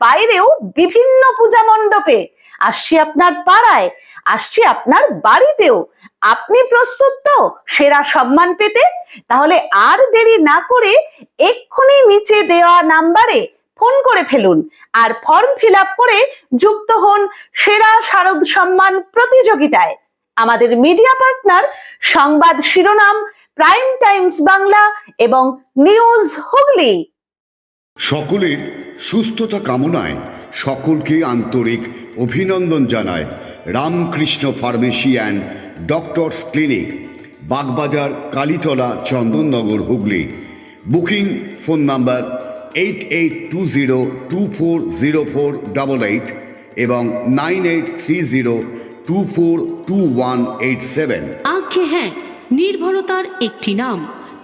বাইরেও বিভিন্ন পূজা মণ্ডপে। আসছি আপনার পাড়ায়, আসছি আপনার বাড়িতেও। আপনি প্রস্তুত তো? সেরা সম্মান পেতে? তাহলে আর দেরি না করে এক্ষুনি নিচে দেওয়া নাম্বারে ফোন করে ফেলুন আর ফর্ম ফিল করে যুক্ত হন সেরা শারদ সম্মান প্রতিযোগিতায়। আমাদের মিডিয়া পার্টনার, সংবাদ শিরোনাম, প্রাইম টাইমস বাংলা এবং নিউজ হুগলি। সকলের সুস্থতা কামনায় সকলকে আন্তরিক অভিনন্দন জানায় Ramakrishna pharmacy and doctors clinic, Bagbazar, Kalitala, Chandannagar, Hooghly. Booking phone number eight eight two zero two four zero four double eight এবং nine eight three zero two four two one eight seven. আজ্ঞে হ্যাঁ নির্ভরতার একটি নাম।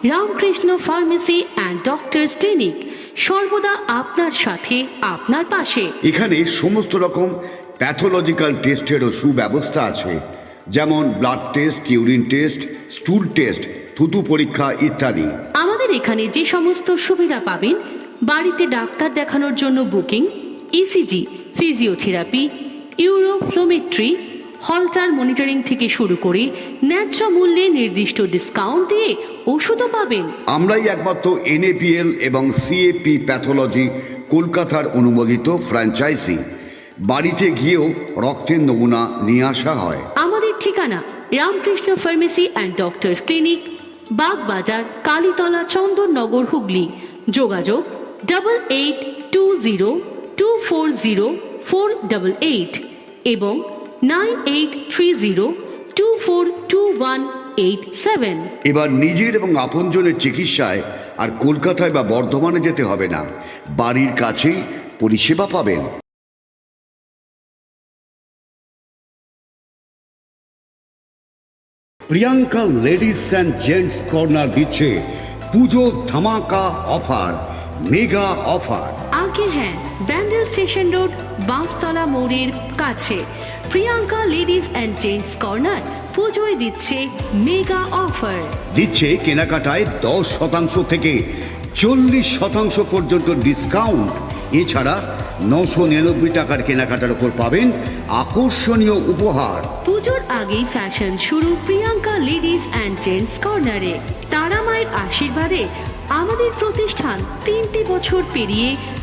Ramakrishna pharmacy and doctors clinic সর্বদা আপনার সাথে আপনার পাশে। এখানে সমস্ত রকম প্যাথোলজিক্যাল টেস্টেরও সুব্যবস্থা আছে। যেমন blood test urine test stool test থুতু পরীক্ষা ইত্যাদি। আমাদের এখানে যে সমস্ত সুবিধা পাবেন বাড়িতে ডাক্তার দেখানোর জন্য booking ECG physiotherapy uroflowmetry Holter monitoring থেকে শুরু করে ন্যায্য মূল্যে নির্দিষ্ট ডিসকাউন্ট দিয়ে ওষুধও পাবেন। আমরাই একমাত্র এনএপিএল এবং সিএপি প্যাথোলজি কলকাতার অনুমোদিত ফ্র্যাঞ্চাইজি। বাড়িতে গিয়েও রক্তের নমুনা নিয়ে আসা হয়। আমাদের ঠিকানা Ramakrishna pharmacy and doctors clinic Bagbazar Kalitala Chandannagar Hooghly. যোগাযোগ double eight two zero two four zero four double eight এবং nine eight three zero two four two one eight seven. এবার নিজের এবং আপনজনের চিকিৎসায় আর কলকাতায় বা বর্ধমানে যেতে হবে না। বাড়ির কাছেই পরিষেবা পাবেন। Priyanka ladies and gents corner দিচ্ছে পুজো ধামাকা অফার মেগা অফার। আগে হ্যাঁ ব্যান্ডেল স্টেশন রোড বাঁশতলা মোড়ের কাছে। Priyanka ladies and gents corner পুজোয় দিচ্ছে মেগা অফার। দিচ্ছে কেনাকাটায় দশ শতাংশ থেকে চল্লিশ শতাংশ পর্যন্ত ডিসকাউন্ট এছাড়া নশো নিরানব্বই টাকার কেনাকাটার ওপর পাবেন আকর্ষণীয় উপহার। পুজোর আগেই ফ্যাশন শুরু প্রিয়াঙ্কা লেডিস অ্যান্ড জেন্টস কর্নারে তারা মায়ের আশীর্বাদে আমাদের প্রতিষ্ঠান তিনটি বছর পেরিয়ে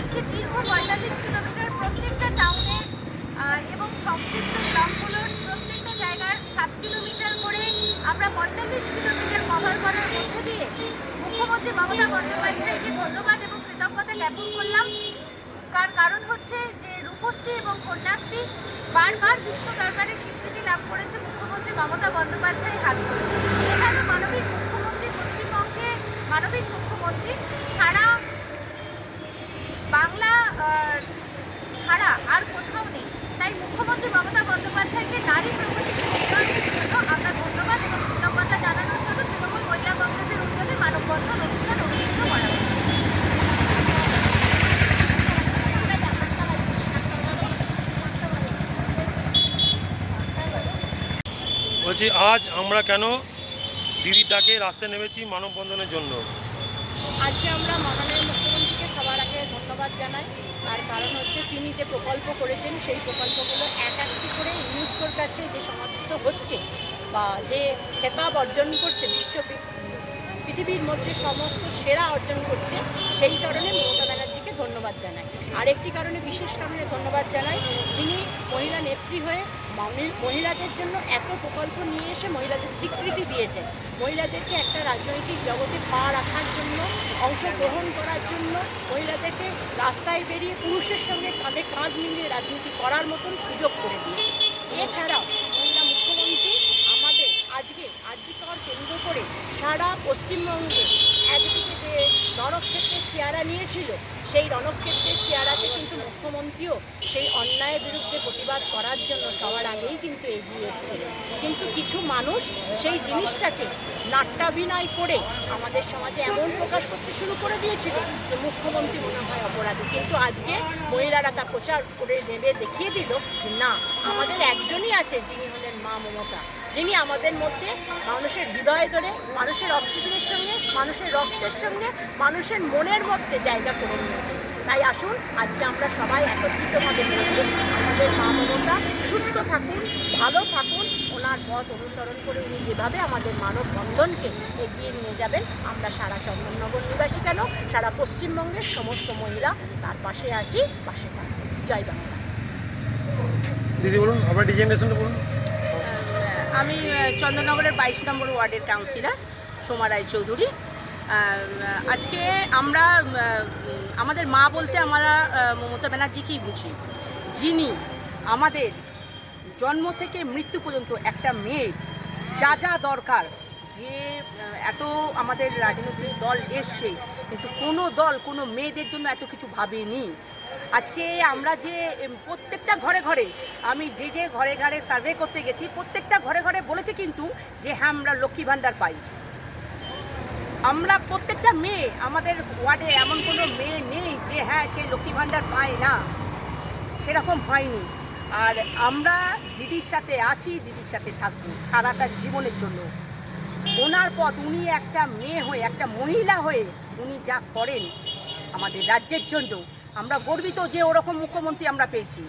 আজকে দীর্ঘ পঁয়তাল্লিশ কিলোমিটার প্রত্যেকটা টাউনে এবং সংশ্লিষ্ট গ্রামগুলোর প্রত্যেকটা জায়গার সাত কিলোমিটার করে আমরা পঁয়তাল্লিশ কিলোমিটার কভার করার মধ্য দিয়ে মুখ্যমন্ত্রী মমতা বন্দ্যোপাধ্যায়কে ধন্যবাদ এবং কৃতজ্ঞতা জ্ঞাপন করলাম। তার কারণ হচ্ছে যে রূপশ্রী এবং কন্যাশ্রী বারবার বিশ্ব দরবারে স্বীকৃতি লাভ করেছে মুখ্যমন্ত্রী মমতা বন্দ্যোপাধ্যায় হাত এখানে মানবিক মুখ্যমন্ত্রী পশ্চিমবঙ্গে মানবিক মুখ্যমন্ত্রী সারা বাংলা আহ, ছাড়া আর কোথাও নেই তাই মুখ্যমন্ত্রী মমতা বন্দ্যোপাধ্যায়কে নারী প্রগতিকে উন্নয়নের জন্য আমরা ধন্যবাদ এবং কৃতজ্ঞতা জানানোর জন্য তৃণমূল মহিলা কংগ্রেসের উদ্যোগে মানববন্ধন অনুষ্ঠান অনুষ্ঠিত করা হয়েছে বলছি আজ আমরা কেন দিদির ডাকে রাস্তায় নেমেছি মানববন্ধনের জন্য? আজকে আমরা মাননীয় মুখ্যমন্ত্রীকে সবার আগে ধন্যবাদ কারণ হচ্ছে তিনি যে প্রকল্প করেছেন, সেই প্রকল্পগুলো এক একটি করে ইউনেস্কোর কাছে যে সমাপ্ত হচ্ছে বা যে খেতাব অর্জন করছে, বিশ্ব পৃথিবীর মধ্যে সমস্ত সেরা অর্জন করছে, সেই কারণে মমতা ধন্যবাদ জানাই। আরেকটি কারণে বিশেষ কারণে ধন্যবাদ জানাই, যিনি মহিলা নেত্রী হয়ে মহিলাদের জন্য এত প্রকল্প নিয়ে এসে মহিলাদের স্বীকৃতি দিয়েছেন। মহিলাদেরকে একটা রাজনৈতিক জগতে পা রাখার জন্য, অংশগ্রহণ করার জন্য মহিলাদেরকে রাস্তায় বেরিয়ে পুরুষের সঙ্গে কাঁধে কাঁধ মিলিয়ে রাজনীতি করার মতন সুযোগ করে দিয়েছে এছাড়াও মহিলা মুখ্যমন্ত্রী আমাদের আজকে আর্যিকর কেন্দ্র করে সারা পশ্চিমবঙ্গে একদিকে যে রণক্ষেত্রের চেয়ারা নিয়েছিল সেই রণক্ষেত্রের চেয়ারাতে কিন্তু মুখ্যমন্ত্রীও সেই অন্যায়ের বিরুদ্ধে প্রতিবাদ করার জন্য সবার আগেই কিন্তু এগিয়ে এসেছিলেন। কিন্তু কিছু মানুষ সেই জিনিসটাকে নাট্যাভিনয় করে আমাদের সমাজে এমন প্রকাশ করতে শুরু করে দিয়েছিল যে মুখ্যমন্ত্রী মনে হয় অপরাধী। কিন্তু আজকে মহিলারা তা প্রচার করে নেবে, দেখিয়ে দিল না, আমাদের একজনই আছে যিনি হলেন মা মমতা। যিনি আমাদের মধ্যে মানুষের হৃদয় ধরে, মানুষের অক্সিজেনের সঙ্গে, মানুষের রক্তের সঙ্গে, মানুষের মনের মধ্যে জায়গা করে নিয়েছে তাই আসুন, আজকে আমরা সবাই একত্রিতভাবে বলব আমাদের মা মমতা সুস্থ থাকুন, ভালো থাকুন। ওনার পথ অনুসরণ করে উনি যেভাবে আমাদের মানব বন্ধনকে এগিয়ে নিয়ে যাবেন, আমরা সারা চন্দননগর নিবাসী কেন? সারা পশ্চিমবঙ্গের সমস্ত মহিলা তার পাশে আছি, পাশে থাকব জয় বাংলা। দিদি বলুন আপনার ডিজাইনেশনটা বলুন। আমি চন্দননগরের বাইশ নম্বর ওয়ার্ডের কাউন্সিলর সোমা চৌধুরী আজকে আমরা আমাদের মা বলতে আমরা মমতা ব্যানার্জিকেই বুঝি। যিনি আমাদের জন্ম থেকে মৃত্যু পর্যন্ত একটা মেয়ে, যা যা দরকার, যে এত আমাদের রাজনৈতিক দল এসছে কিন্তু কোনো দল, কোনো মেয়েদের জন্য এত কিছু ভাবেনি। আজকে আমরা যে প্রত্যেকটা ঘরে ঘরে, আমি যে যে ঘরে ঘরে সার্ভে করতে গেছি, প্রত্যেকটা ঘরে ঘরে বলেছে কিন্তু যে হ্যাঁ আমরা লক্ষ্মী ভাণ্ডার পাই। আমরা প্রত্যেকটা মেয়ে, আমাদের ওয়ার্ডে এমন কোনো মেয়ে নেই যে হ্যাঁ সে লক্ষ্মী ভাণ্ডার পায় না। সেরকম হয়নি। আর আমরা দিদির সাথে আছি, দিদির সাথে থাকব সারাটা জীবনের জন্য। ওনার পথ, উনি একটা মেয়ে হয়ে, একটা মহিলা হয়ে উনি যা করেন আমাদের রাজ্যের জন্য, আমরা গর্বিত যে ওরকম মুখ্যমন্ত্রী আমরা পেয়েছি।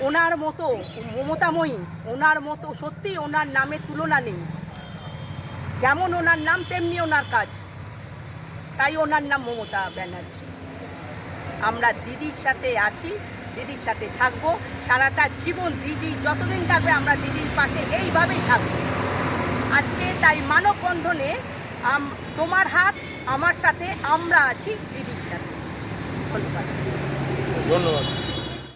ওনার মতো মমতাময়ী, ওনার মতো সত্যি ওনার নামে তুলনা নেই। যেমন ওনার নাম, তেমনি ওনার কাজ। তাই ওনার নাম মমতা ব্যানার্জি। আমরা দিদির সাথে আছি, দিদির সাথে থাকব। সারাটা জীবন দিদি যতদিন থাকবে, আমরা দিদির পাশে এইভাবেই থাকব। আজকে তাই মানববন্ধনে তোমার হাত আমার সাথে আমরা আছি দিদির সাথে। ধন্যবাদ। ধন্যবাদ।